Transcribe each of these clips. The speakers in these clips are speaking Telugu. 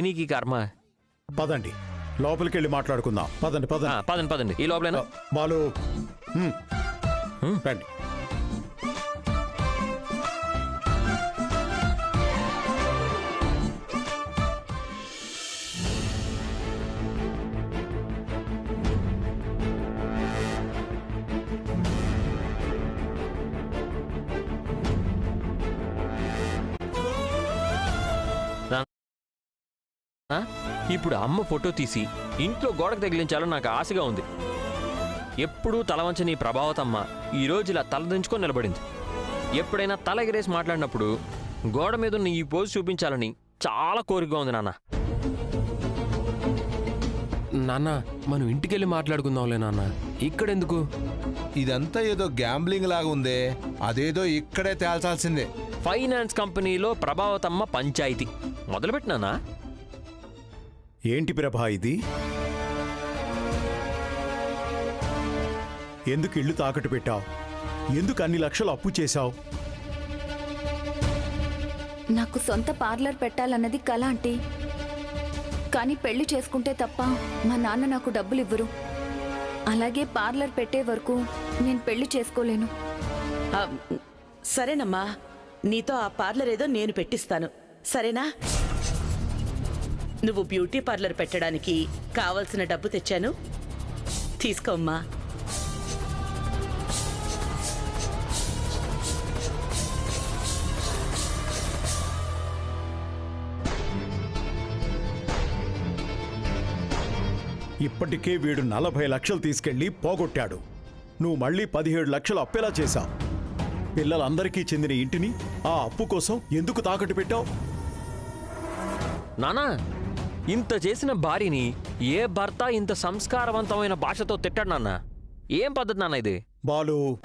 నీకు కర్మ. పదండి. లోపలికి వెళ్ళి మాట్లాడుకుందాం. పదండి పదండి. పదండి పదండి. ఈ లోపలేనా? బాలు. రండి. ఇప్పుడు అమ్మ ఫోటో తీసి ఇంట్లో గోడకు తగిలించాలని నాకు ఆశగా ఉంది. ఎప్పుడూ తలవంచని ప్రభావతమ్మ ఈ రోజు ఇలా తలదించుకొని నిలబడింది. ఎప్పుడైనా తల ఎగరేసి మాట్లాడినప్పుడు గోడ మీద ఉన్న ఈ పోజు చూపించాలని చాలా కోరికగా ఉంది నాన్న. నాన్న మనం ఇంటికెళ్ళి మాట్లాడుకుందాంలే నాన్న. ఇక్కడెందుకు? ఇదంతా ఏదో గ్యాంబ్లింగ్ లాగా ఉందే. అదేదో ఇక్కడే తేల్చాల్సిందే. ఫైనాన్స్ కంపెనీలో ప్రభావతమ్మ పంచాయతీ. మొదలుపెట్టినానా ఏంటి ప్రభా ఇది? ఎందుకు ఇల్లు తాకట్టు పెట్టావు? ఎందుకు అన్ని లక్షలు అప్పు చేశావు? నాకు సొంత పార్లర్ పెట్టాలన్నది కల ఆంటీ. కానీ పెళ్ళి చేసుకుంటే తప్ప మా నాన్న నాకు డబ్బులు ఇవ్వరు అలాగే పార్లర్ పెట్టే వరకు నేను పెళ్ళి చేసుకోలేను. సరేనమ్మా. నీతో ఆ పార్లర్ ఏదో నేను పెట్టిస్తాను. సరేనా? నువ్వు బ్యూటీ పార్లర్ పెట్టడానికి కావలసిన డబ్బు తెచ్చాను. తీసుకోమ్మా ఇప్పటికే వీడు నలభై లక్షలు తీసుకెళ్ళి పోగొట్టాడు. నువ్వు మళ్ళీ పదిహేడు లక్షలు అప్పేలా చేశావు. పిల్లలందరికీ చెందిన ఇంటిని ఆ అప్పు కోసం ఎందుకు తాకట్టు పెట్టావు? నానా ఇంత చేసిన భార్యని ఏ భర్త ఇంత సంస్కారవంతమైన భాషతో తిట్టాడు నాన్న? ఏం పద్ధతి నాన్న ఇది? బాలు.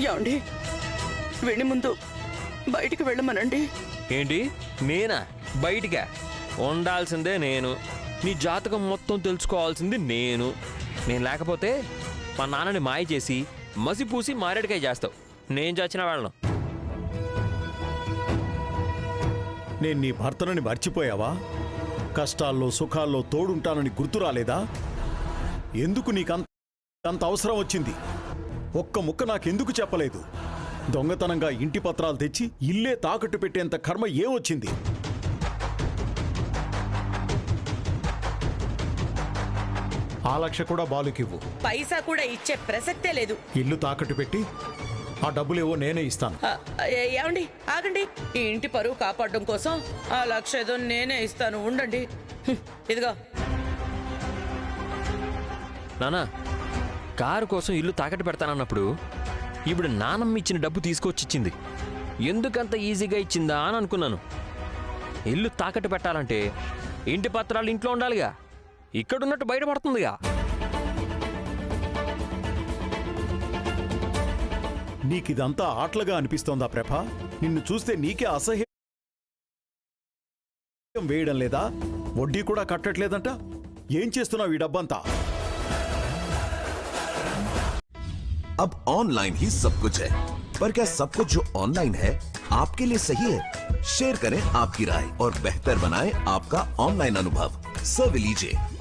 ఏమండి వెళ్ళి ముందు బయటికి వెళ్ళమనండి. ఏంటి? నేనా? బయటికా? ఉండాల్సిందే నేను. నీ జాతకం మొత్తం తెలుసుకోవాల్సింది నేను. నేను లేకపోతే మా నాన్నని మాయ చేసి మసి పూసి మారేడుకాయ చేస్తావు. నేను చచ్చిన వాళ్ళను. నేను నీ భర్తనని మర్చిపోయావా? కష్టాల్లో సుఖాల్లో తోడుంటానని గుర్తు రాలేదా? ఎందుకు నీకంత అంత అవసరం వచ్చింది? ఒక్క ముక్క నాకెందుకు చెప్పలేదు? దొంగతనంగా ఇంటి పత్రాలు తెచ్చి ఇల్లే తాకట్టు పెట్టేంత కర్మ ఏమొచ్చింది ఆ లక్ష కూడా బాలుకివ్వు. పైసా కూడా ఇచ్చే ప్రసక్తే లేదు. ఇల్లు తాకట్టు పెట్టి ఆ డబ్బులేవో నేనే ఇస్తాను. ఏమండి? ఆగండి. ఈ ఇంటి పరువు కాపాడడం కోసం ఆ లక్ష ఏదో నేనే ఇస్తాను. ఉండండి. ఇదిగో. నానా కారు కోసం ఇల్లు తాకట్టు పెడతానన్నప్పుడు ఇప్పుడు నానమ్మ ఇచ్చిన డబ్బు తీసుకొచ్చి ఇచ్చింది ఎందుకంత ఈజీగా ఇచ్చిందా అని అనుకున్నాను. ఇల్లు తాకట్టు పెట్టాలంటే ఇంటి పత్రాలు ఇంట్లో ఉండాలిగా. ఇక్కడున్నట్టు బయటపడుతుందిగా. నీకిదంతా ఆటలుగా అనిపిస్తోందా ప్రభ నిన్ను చూస్తే నీకే అసహ్యం వేయడం లేదా వడ్డీ కూడా కట్టట్లేదంట ఏం చేస్తున్నావు ఈ డబ్బంతా अब ऑनलाइन ही सब कुछ है पर क्या सब कुछ जो ऑनलाइन है आपके लिए सही है शेयर करें आपकी राय और बेहतर बनाएं आपका ऑनलाइन अनुभव सर्व लीजिए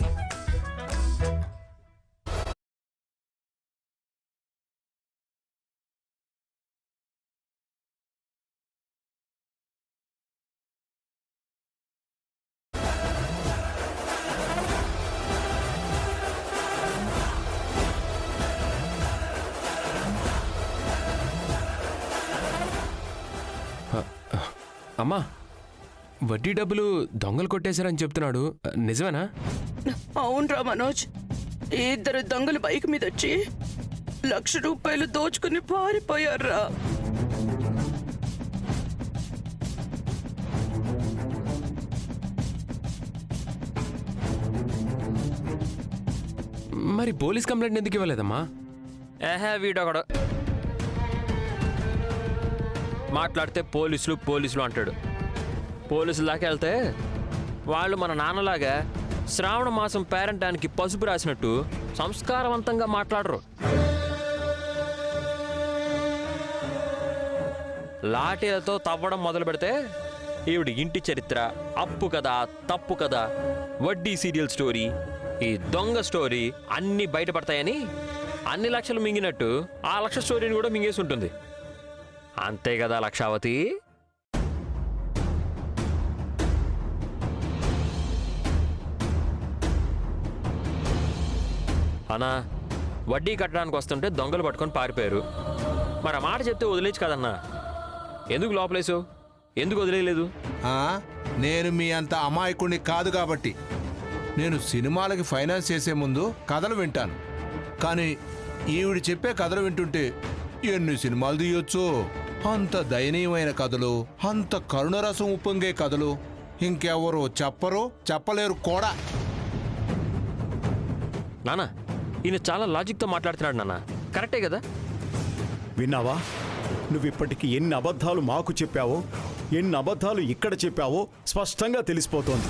అమ్మా వడ్డీ డబ్బులు దొంగలు కొట్టేశారని చెప్తున్నాడు. నిజమేనా? అవునరా మనోజ్. ఇద్దరు దొంగలు బైక్ మీద వచ్చి లక్ష రూపాయలు దోచుకుని పారిపోయారా? మరి పోలీస్ కంప్లైంట్ ఎందుకు ఇవ్వలేదమ్మా? ఏహే వీడొకడు. మాట్లాడితే పోలీసులు పోలీసులు అంటాడు. పోలీసుల దాకా వెళ్తే వాళ్ళు మన నాన్నలాగా శ్రావణ మాసం పేరంటానికి పసుపు రాసినట్టు సంస్కారవంతంగా మాట్లాడరు. లాఠీలతో తవ్వడం మొదలు పెడితే ఈవిడ ఇంటి చరిత్ర అప్పు కదా తప్పు కదా వడ్డీ సీరియల్ స్టోరీ ఈ దొంగ స్టోరీ అన్నీ బయటపడతాయని అన్ని లక్షలు మింగినట్టు ఆ లక్ష స్టోరీని కూడా మింగేసి ఉంటుంది. అంతే కదా లక్షావతి? అనా వడ్డీ కట్టడానికి వస్తుంటే దొంగలు పట్టుకొని పారిపోయారు. మరి ఆ మాట చెప్తే వదిలేచ్చు కదన్నా? ఎందుకు లోపలేసావు ఎందుకు వదిలేయలేదు? నేను మీ అంత అమాయకుడిని కాదు కాబట్టి. నేను సినిమాలకి ఫైనాన్స్ చేసే ముందు కథలు వింటాను. కానీ ఈవిడ చెప్పే కథలు వింటుంటే ఎన్ని సినిమాలు తీయొచ్చు? అంత దయనీయమైన కథలు అంత కరుణరసం ఉప్పొంగే కథలు. ఇంకెవరు చెప్పరు చెప్పలేరు కూడా. నానా ఈయన చాలా లాజిక్తో మాట్లాడుతున్నాడు నాన్న. కరెక్టే కదా? విన్నావా? నువ్వు ఇప్పటికి ఎన్ని అబద్ధాలు మాకు చెప్పావో ఎన్ని అబద్ధాలు ఇక్కడ చెప్పావో స్పష్టంగా తెలిసిపోతోంది.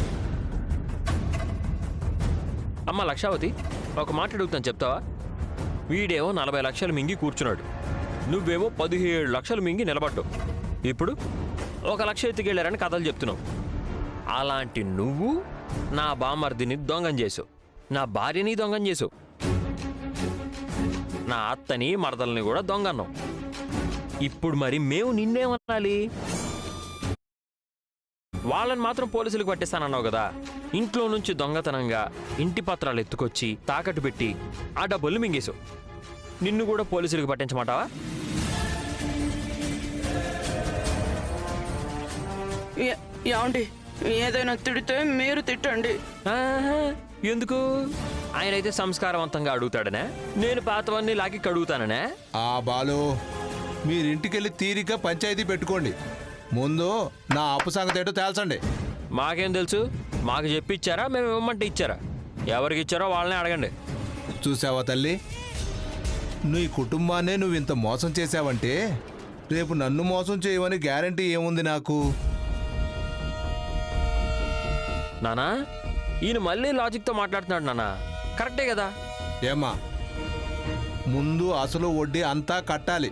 అమ్మ లక్షావతి ఒక మాట అడుగుతాను చెప్తావా? వీడేమో నలభై లక్షలు మింగి కూర్చున్నాడు. నువ్వేమో పదిహేడు లక్షలు మింగి నిలబడ్డావు ఇప్పుడు ఒక లక్ష ఎత్తుకెళ్ళారని కథలు చెప్తున్నావు. అలాంటి నువ్వు నా బామర్దిని దొంగం చేసావు నా భార్యని దొంగం చేసావు నా అత్తని మరదల్ని కూడా దొంగన్నావు. ఇప్పుడు మరి మేము నిన్నేమనాలి? వాళ్ళని మాత్రం పోలీసులకు పట్టిస్తానన్నావు కదా. ఇంట్లో నుంచి దొంగతనంగా ఇంటి పత్రాలు ఎత్తుకొచ్చి తాకట్టు పెట్టి ఆ డబ్బులు మింగేశావు నిన్ను కూడా పోలీసులకు పట్టించమంటావా? ఏ- యాండి ఏదైనా తిడితే మీరు తిట్టండి. ఎందుకు? ఆయనైతే సంస్కారవంతంగా అడుగుతాడనే? నేను పాతవన్నీ లాగి కడుగుతాననే? ఆ బాలు మీరింటికెళ్ళి తీరిక పంచాయతీ పెట్టుకోండి. ముందు నా అప్పు సంగతి ఏంటో తేల్చండి. మాకేం తెలుసు? మాకు చెప్పి ఇచ్చారా మేము ఇవ్వమంటే ఇచ్చారా? ఎవరికి ఇచ్చారో వాళ్ళనే అడగండి. చూసావా తల్లి? నీ కుటుంబాన్నే నువ్వు ఇంత మోసం చేశావంటే రేపు నన్ను మోసం చేయవని గ్యారంటీ ఏముంది నాకు? నానా? ఈయన మళ్ళీ లాజిక్తో మాట్లాడుతున్నాడు నానా. కరెక్టే కదా? ఏమా ముందు అసలు వడ్డీ అంతా కట్టాలి.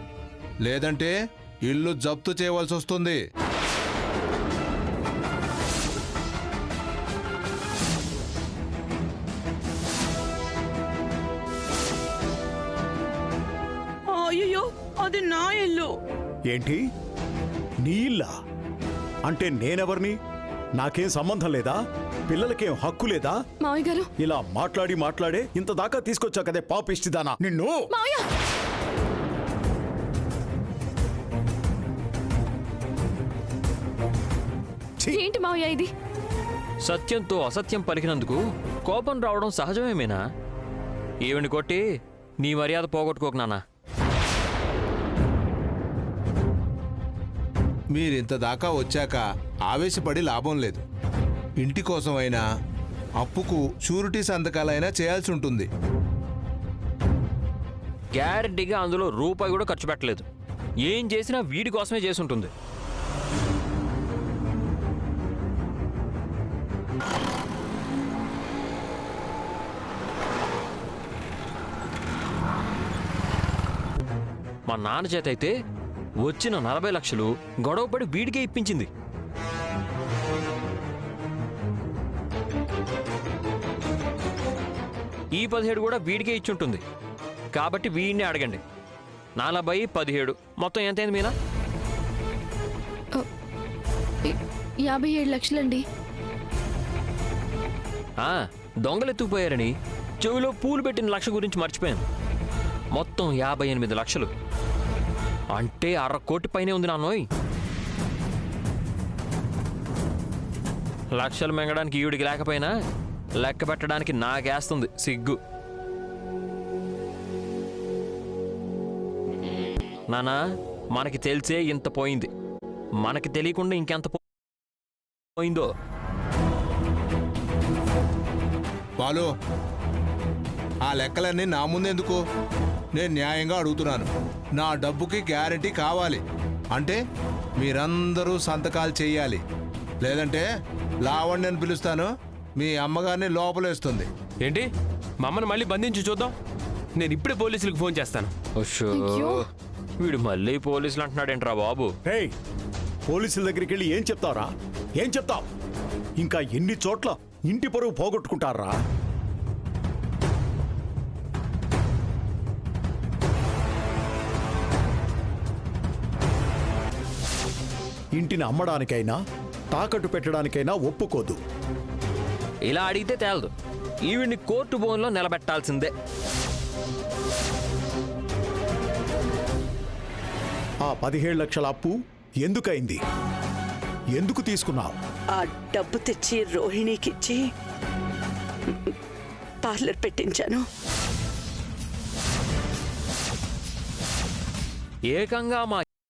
లేదంటే ఇల్లు జప్తు చేయవలసి వస్తుంది. అయ్యో అది నా ఇల్లు. ఏంటి? నీ ఇల్లా? అంటే నేనెవరిని? నాకేం సంబంధం లేదా? పిల్లలకేం హక్కు లేదా? మావయ్య గారు. ఇలా మాట్లాడి మాట్లాడే ఇంత దాకా తీసుకొచ్చా కదే పాపిష్టిదానా నిన్ను! మావయ్య! ఛీ! ఏంటి మావయ్య ఇది? సత్యంతో అసత్యం పలికినందుకు కోపం రావడం సహజమేమేనా? ఈవిని కొట్టి నీ మర్యాద పోగొట్టుకోకు నాన్న. మీరింత దాకా వచ్చాక ఆవేశపడి లాభం లేదు. ఇంటి కోసమైనా అప్పుకు షూరిటీ సంతకాలైనా చేయాల్సి ఉంటుంది. గ్యారెంటీగా అందులో రూపాయి కూడా ఖర్చు పెట్టలేదు. ఏం చేసినా వీడి కోసమే చేసి ఉంటుంది మా నాన్న చేత అయితే వచ్చిన నలభై లక్షలు గొడవపడి వీడికే ఇప్పించింది. ఈ పదిహేడు కూడా వీడికే ఇచ్చుంటుంది. కాబట్టి వీడిని అడగండి. నలభై పదిహేడు. మొత్తం ఎంతైంది మీనా? యాభై ఏడు లక్షలండి. ఆ, దొంగలు ఎత్తుకుపోయారని చెవిలో పూలు పెట్టిన లక్ష గురించి మర్చిపోయాను. మొత్తం యాభై ఎనిమిది లక్షలు. అంటే అర కోటి పైనే ఉంది నాన్నోయ్ లక్షలు మింగడానికి ఈవిడికి లేకపోయినా లెక్క పెట్టడానికి నాకేస్తుంది సిగ్గు. నానా మనకి తెలిసే ఇంత పోయింది. మనకి తెలియకుండా ఇంకెంత పోయిందో. బాలు ఆ లెక్కలన్నీ నా ముందెందుకు? నేను న్యాయంగా అడుగుతున్నాను. నా డబ్బుకి గ్యారంటీ కావాలి. అంటే మీరందరూ సంతకాలు చెయ్యాలి లేదంటే లావణ్యని పిలుస్తాను మీ అమ్మగారిని లోపలేస్తుంది. ఏంటి? మమ్మల్ని మళ్ళీ బంధించి చూద్దాం. నేను ఇప్పుడే పోలీసులకు ఫోన్ చేస్తాను. వీడు మళ్ళీ పోలీసులు అంటున్నాడేంట్రా బాబు? పోలీసుల దగ్గరికి వెళ్ళి ఏం చెప్తావురా? ఏం చెప్తావు? ఇంకా ఎన్ని చోట్ల ఇంటి పరువు పోగొట్టుకుంటారా? ఇంటిని అమ్మడానికైనా తాకట్టు పెట్టడానికైనా ఒప్పుకోదు. ఇలా అడిగితే తేలదు. ఈవిడ్ని కోర్టు బోన్లో నిలబెట్టాల్సిందే. ఆ పదిహేడు లక్షల అప్పు ఎందుకైంది? ఎందుకు తీసుకున్నావు? ఆ డబ్బు తెచ్చి రోహిణికిచ్చి పార్లర్ పెట్టించాను. ఏకంగా మా